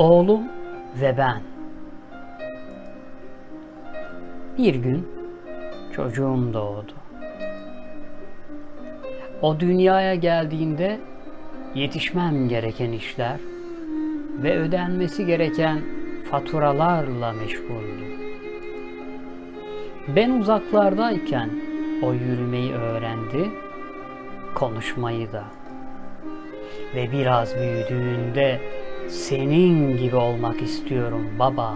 Oğlum ve ben. Bir gün çocuğum doğdu. O dünyaya geldiğinde yetişmem gereken işler ve ödenmesi gereken faturalarla meşguldü. Ben uzaklardayken o yürümeyi öğrendi, konuşmayı da. Ve biraz büyüdüğünde senin gibi olmak istiyorum baba.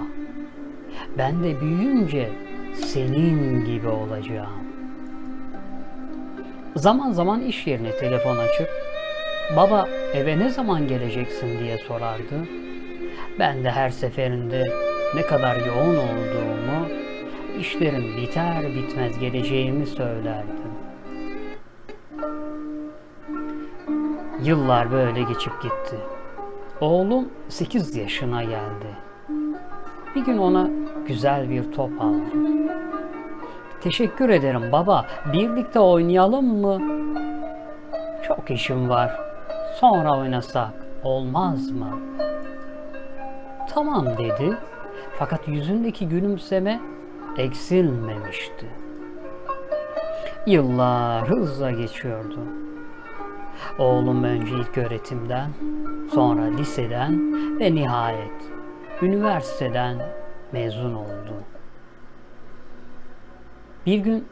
Ben de büyüyünce senin gibi olacağım. Zaman zaman iş yerine telefon açıp baba eve ne zaman geleceksin diye sorardı. Ben de her seferinde ne kadar yoğun olduğumu, işlerim biter bitmez geleceğimi söylerdim. Yıllar böyle geçip gitti. Oğlum 8 yaşına geldi. Bir gün ona güzel bir top aldım. Teşekkür ederim baba. Birlikte oynayalım mı? Çok işim var. Sonra oynasak olmaz mı? Tamam dedi. Fakat yüzündeki gülümseme eksilmemişti. Yıllar hızla geçiyordu. Oğlum önce ilk öğretimden, sonra liseden ve nihayet üniversiteden mezun oldu. Bir gün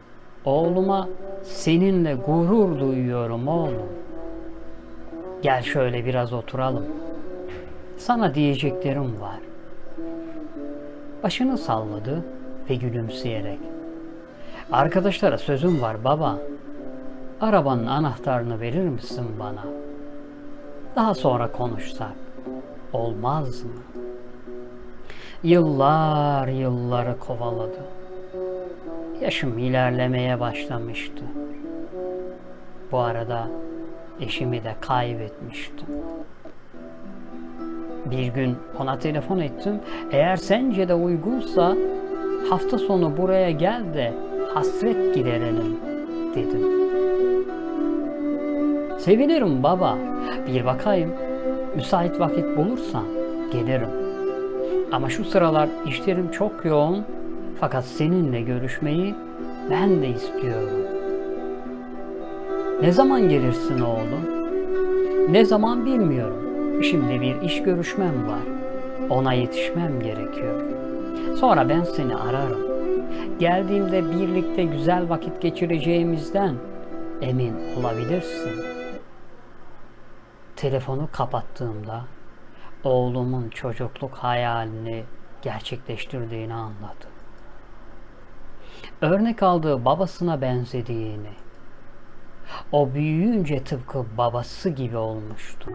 oğluma seninle gurur duyuyorum oğlum. Gel şöyle biraz oturalım. Sana diyeceklerim var. Başını salladı ve gülümseyerek. Arkadaşlara sözüm var baba. Arabanın anahtarını verir misin bana? Daha sonra konuşsak olmaz mı? Yıllar yılları kovaladı. Yaşım ilerlemeye başlamıştı. Bu arada eşimi de kaybetmiştim. Bir gün ona telefon ettim. Eğer sence de uygunsa hafta sonu buraya gel de hasret giderelim dedim. Sevinirim baba. Bir bakayım. Müsait vakit bulursan gelirim. Ama şu sıralar işlerim çok yoğun. Fakat seninle görüşmeyi ben de istiyorum. Ne zaman gelirsin oğlum? Ne zaman bilmiyorum. Şimdi bir iş görüşmem var. Ona yetişmem gerekiyor. Sonra ben seni ararım. Geldiğimde birlikte güzel vakit geçireceğimizden emin olabilirsin. Telefonu kapattığımda oğlumun çocukluk hayalini gerçekleştirdiğini anladım. Örnek aldığı babasına benzediğini, o büyüyünce tıpkı babası gibi olmuştu.